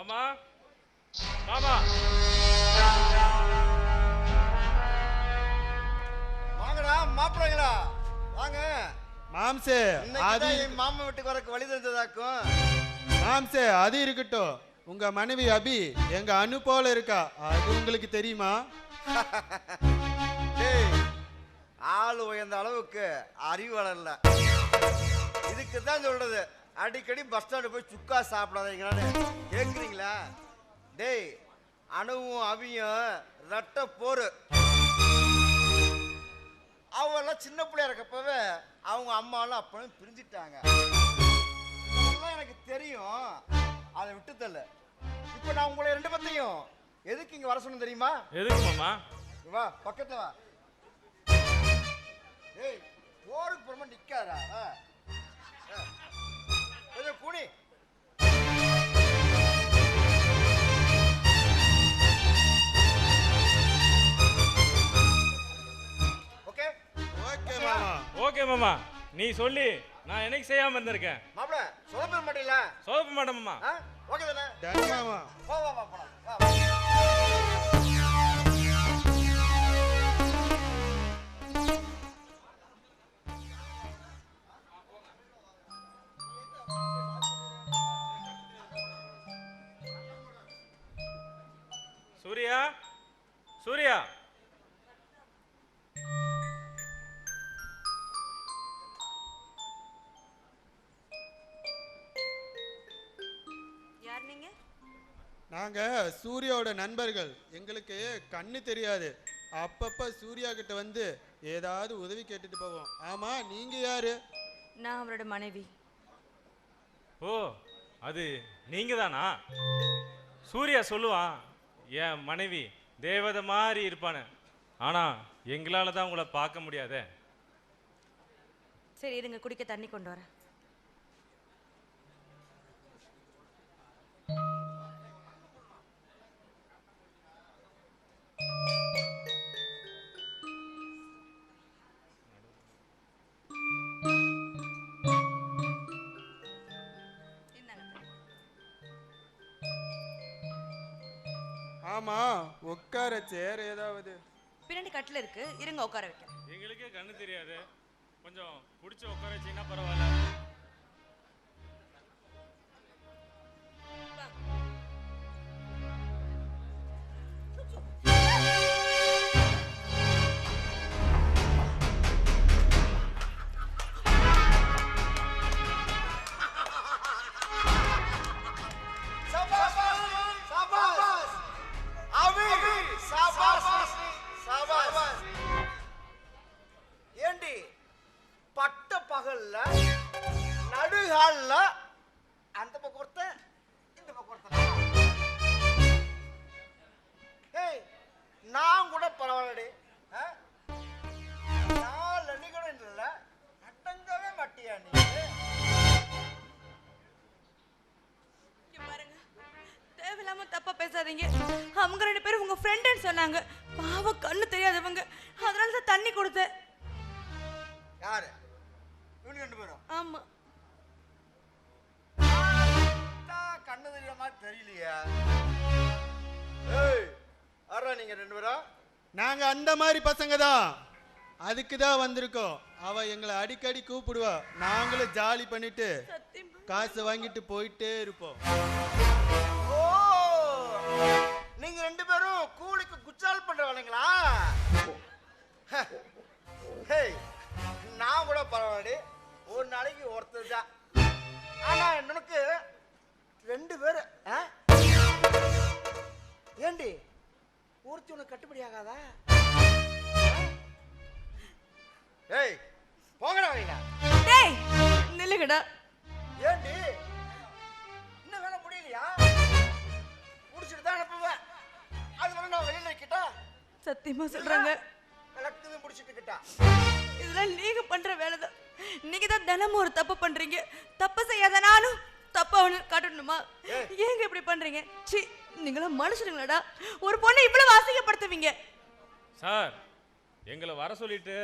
மாமா. மாமா. வாங்கடா மாப்பிள்ளைங்களா. வாங்க. மாம்சே அது தான் என் மாமா வீட்டுக்கு வரக்கு வழி தந்ததாக்கும். மாம்சே அது இருக்கட்டும். உங்க மனைவி அபி எங்க அனு போல இருக்கா? அது உங்களுக்கு தெரியுமா? டேய் ஆள் உயர்ந்த அளவுக்கு அறிவு வளரல. இதுக்கு தான் சொல்றது. அடிக்கடி பஸ் ஸ்டாண்டு போய் சுக்கா சாப்பிடாதீங்களான்னு கேட்குறீங்களா டேய் அணுவும் அவியும் ரெட்ட போரு. அவெல்லாம் சின்ன பிள்ளையா இருக்கப்பவே அவங்க அம்மாலாம் அப்பனும் பிரிஞ்சிட்டாங்க. இதெல்லாம் எனக்கு தெரியும். அதை விட்டு தள்ள இப்போ நான் உங்களை ரெண்டு பத்தையும் எதுக்கு இங்க வர சொன்னேன் தெரியுமா? எதுக்கு மாமா? வா பக்கத்துல வா. ஓகே மாமா. நீ சொல்லி நான் என்னைக்கு செய்யாம இருந்திருக்கேன்? மாப்பிள சொதப்பிட மாட்டீங்களா சோப்பு மாட்டேன் மாமா. ஓகே தானே? மாமா. வா வா வா போலாம். வா வா. சூர்யா? சூர்யா? நாங்க சூர்யாவோட நண்பர்கள். எங்களுக்கு கண்ணு தெரியாது. அப்பப்ப சூர்யா கிட்ட வந்து ஏதாவது உதவி கேட்டுட்டு போவோம். ஆமா நீங்க யாரு? நான் அவரோட மனைவி. ஓ அது நீங்க தானா? சூர்யா சொல்லுவான் என் மனைவி தேவதை மாதிரி இருப்பானு ஆனா எங்களால தான் உங்களை பார்க்க முடியாதே. சரி இருங்க குடிக்க தண்ணி கொண்டு வரேன். ஆமா உட்கார சேர் ஏதாவது. பின்னாடி கட்டில் இருக்கு. இருங்க உட்கார வைக்கிறேன். எங்களுக்கே கண்ணு தெரியாது. கொஞ்சம் பிடிச்சி உட்கார வச்சீங்கன்னா பரவாயில்ல. பகல்ல நடுகால்ல அந்த பக்கம் ஒருத்தன் இந்த பக்கம் ஒருத்தன் ஏய் நான் கூட பரவாயில்லடி? நாலு கூட இல்ல அடங்கவே மாட்டியா நீ? தேவையில்லாம தப்பா பேசாதீங்க. அவங்க ரெண்டு பேரும் உங்க ஃப்ரெண்டுன்னு சொன்னாங்க. பாவம் கண்ணு தெரியாதவங்க. அதனால தான் தண்ணி கொடுத்தேன். யாரு? இவனு ரெண்டு பேரும் ஆமா. கண்ணு தெரியற மாதிரி தெரியலையா. ஏய் ஆறா நீங்க ரெண்டு பேரும் நாங்க அந்த மாதிரி பசங்க தான் அதுக்கு தான் வந்திருக்கோம். அவ எங்களை அடிக்கடி கூப்பிடுவா. நாங்களும் ஜாலி பண்ணிட்டு காசு வாங்கிட்டு போயிட்டே இருப்போம். ரெண்டு பேர் ஏண்டி? ஒருத்தி உனக்கு கட்டுப்படி ஆகாதா? ஏய் போங்கடா வைங்க டேய் நில்லுங்கடா. ஏண்டி? இன்னும் வேலை முடியலையா? முடிச்சுட்டு தான் அனுப்புவேன். அது வரை நான் வெளியில கிட்டா சத்தியமா சொல்றாங்க. கலக்குது முடிச்சுட்டு கிட்டா இதெல்லாம் நீங்க பண்ற வேலைதான். நீங்க தான் தினமும் ஒரு தப்பு பண்றீங்க. தப்பு செய்யாத நானும் தப்பா ஒண்ணு காட்டணுமா? ஏங்க இப்படி பண்றீங்க? சி நீங்களாம் மனுஷனுங்களாடா ஒரு பொண்ணை இவ்வளவு அசிங்கப்படுத்துவீங்க. சார் எங்களை வர சொல்லிட்டு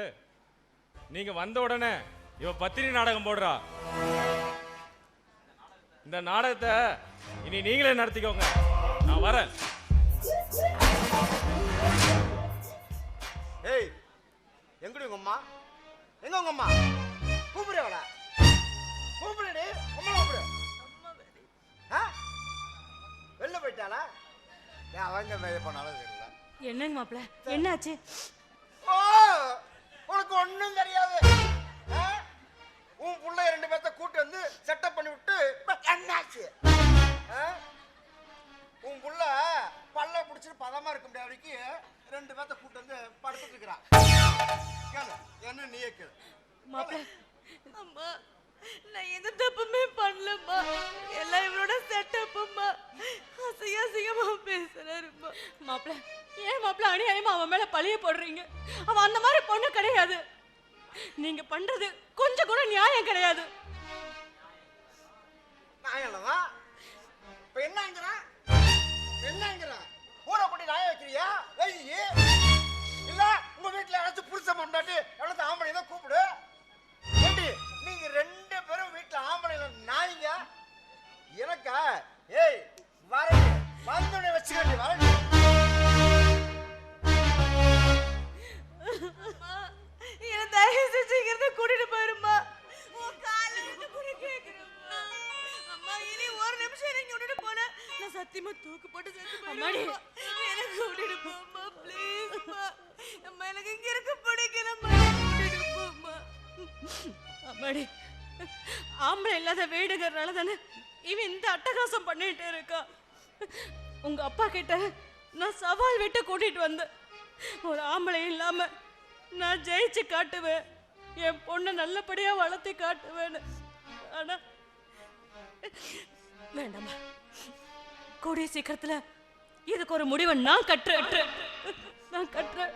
நீங்க வந்த உடனே இவ பத்திரி நாடகம் போடுறா. இந்த நாடகத்தை இனி நீங்களே நடத்திக்கோங்க. நான் வரேன். ஏய் எங்கடி உங்க அம்மா? எங்க உங்க அம்மா? கூப்பிடு அவள கூப்பிடுடி அம்மா கூப்பிடு. வெளில போயிட்டாளா ஏன் அவங்க மேலே போனாலும் தெரியல. என்னங்க மாப்பிள்ள என்னாச்சு? ஓ உனக்கு ஒண்ணும் தெரியாது. ஆ? உன் புள்ள ரெண்டு பேர்த்த கூட்டு வந்து செட்டப் பண்ணி விட்டு இப்ப என்னாச்சு? ஆ? உன் புள்ள பல்ல பிடிச்சிட்டு பதமா இருக்க முடியாத வரைக்கும் ரெண்டு பேர்த்த கூட்டு வந்து படுத்துட்டு இருக்கிறான். கேளு என்ன நீயே கேளு. மாப்பிள்ள அம்மா. நான் எந்த தப்புமே பண்ணலம்மா. எல்லாம் இவரோட செட்டப்பும்மா. அசிங்க அசிங்கமா பேசுறாருமா மாப்பிள்ள ஏன் மாப்பிள்ள அநியாயமா அவன் மேல பழிய போடுறீங்க? அவன் அந்த மாதிரி பொண்ணு கிடையாது. நீங்க பண்றது கொஞ்சம் கூட நியாயம் கிடையாது. என்னவா இப்ப என்னங்கிற? என்னங்கிற? ஊரை கூட்டி நாய வைக்கிறியா? வெயி இல்ல உங்க வீட்டுல யாராச்சும் புருஷன் பொண்டாட்டி யாராச்சும் ஆம்பளை தான் கூப்பிடு. சத்தியமா தூக்கு போட்டு செத்து போயிடுவேன். எனக்கு விட்டுட்டு போம்மா ப்ளீஸ்மா அம்மா எனக்கு இங்க இருக்க பிடிக்கலம்மா விட்டுட்டு போம்மா அம்மாடி ஆம்பளை இல்லாத வீடுங்கிறனால தானே இவன் இந்த அட்டகாசம் பண்ணிட்டு இருக்கா. உங்க அப்பா கிட்ட நான் சவால் விட்டு கூட்டிட்டு வந்தேன். ஒரு ஆம்பளை இல்லாம நான் ஜெயிச்சு காட்டுவேன். என் பொண்ணை நல்லபடியா வளர்த்தி காட்டுவேன்னு. ஆனா வேண்டாமா கூடிய சீக்கிரத்துல இதுக்கு ஒரு முடிவை நான் கட்டுறேன். நான் கட்டுறேன்.